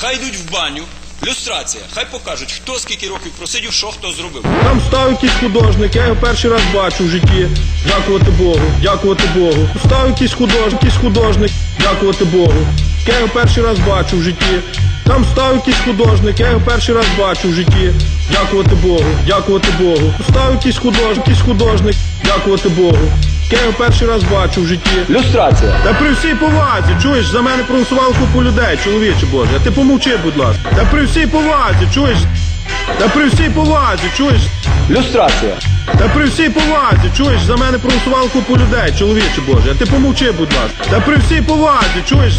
Хай йдуть в баню. Люстрація. Хай покажуть, хто скільки років просидів, що хто зробив. Там став якийсь художник, я його перший раз бачу в житті. Дякувати Богу, дякувати Богу. Став якийсь художник, якийсь художник, дякувати Богу. Я його перший раз бачу в житті. Там став якийсь художник, я його перший раз бачу в житті. Дякувати Богу, дякувати Богу. Став якийсь художник, якийсь художник, дякувати Богу. Я його перший раз бачу в житті. Люстрація. Та при всій повазі, чуєш, за мене проголосували купу людей, чоловіче Боже. А ти помовчи, будь ласка. Та при всій повазі, чуєш? Та при всій повазі, чуєш? Люстрація. Та при всій повазі, чуєш, за мене проголосували купу людей, чоловіче Боже. А ти помовчи, будь ласка. Та при всій повазі, чуєш?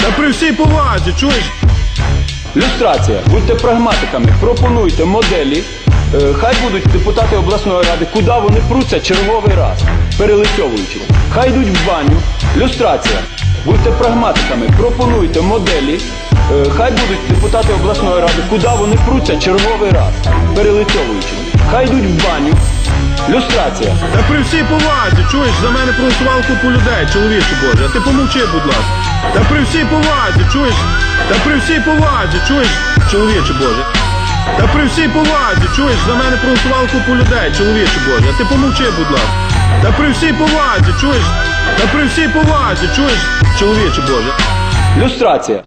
Та при всій повазі, чуєш? Люстрація. Будьте прагматиками, пропонуйте моделі. Е, Хай будуть депутати обласної ради, куди вони пруться черговий раз, перелицьовуючи. Хай йдуть в баню. Люстрація. Будьте прагматиками, пропонуйте моделі. Е, Хай будуть депутати обласної ради, куди вони пруться черговий раз, перелицьовуючи. Хай йдуть в баню. Люстрація. Та при всій повазі, чуєш, за мене проголосували купу людей, чоловіче Боже. А ти помовчи, будь ласка. Та при всій повазі, чуєш? Та при всій повазі, чуєш, чоловіче Боже. Та при всій повазі, чуєш, за мене проголосували купу людей, чоловіче Боже. А ти помовчи, будь ласка. Та при всій повазі, чуєш? Та при всій повазі, чуєш, чоловіче Боже. Люстрація.